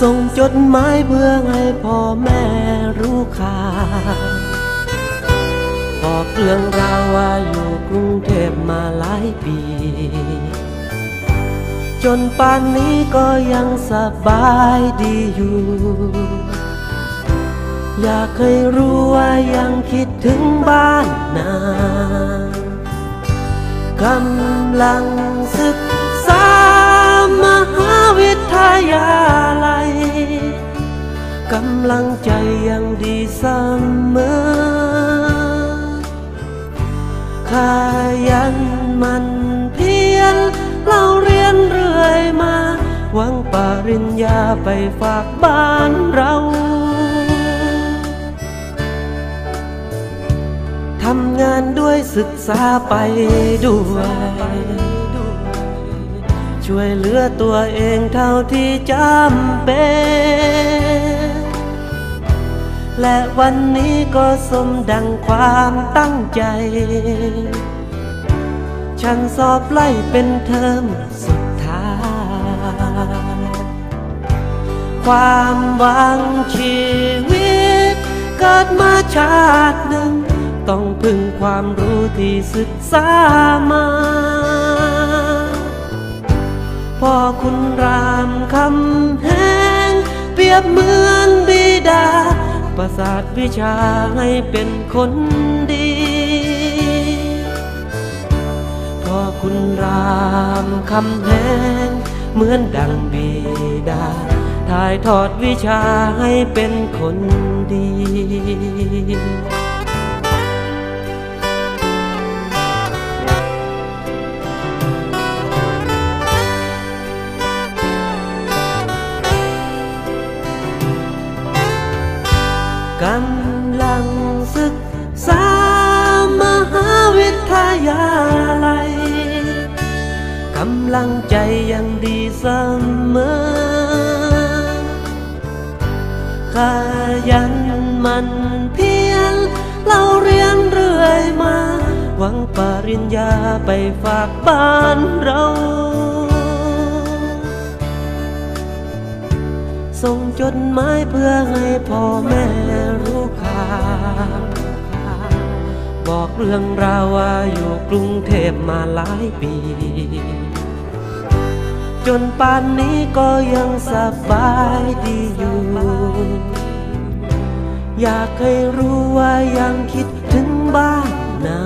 ส่งจดหมายเพื่อให้พ่อแม่รู้ข่าวบอกเรื่องราวว่าอยู่กรุงเทพมาหลายปี จนป่านนี้ก็ยังสบายดีอยู่ อยากให้รู้ว่ายังคิดถึงบ้านนากำลังศึก ลังใจยังดีเสมอขยันมันเพียรเราเรียนเรื่อยมา หวังปริญญาไปฝากบ้านเราทำงานด้วยศึกษาไปด้วย ช่วยเหลือตัวเองเท่าที่จำเป็น และวันนี้ก็สมดังความตั้งใจ ฉันสอบไล่เป็นเทอมสุดท้าย ความหวังชีวิต เกิดมาชาติหนึ่ง ต้องพึ่งความรู้ที่ศึกษามาพ่อคุณรามคำแหงเปรียบเหมือนบิดา ประสาทวิชาให้เป็นคนดีพ่อคุณรามคำแหงเหมือนดังบีดา ถ่ายทอดวิชาให้เป็นคนดี กำลังศึกษามหาวิทยาลัยกำลังใจยังดีเสมอขยันมันเพียรเราเรียนเรื่อยมา หวังปริญญาไปฝากบ้านเรา ส่งจดหมายเพื่อให้พ่อแม่รู้ข่าวบอกเรื่องราวว่าอยู่กรุงเทพมาหลายปี จนป่านนี้ก็ยังสบายดีอยู่ อยากให้รู้ว่ายังคิดถึงบ้านนา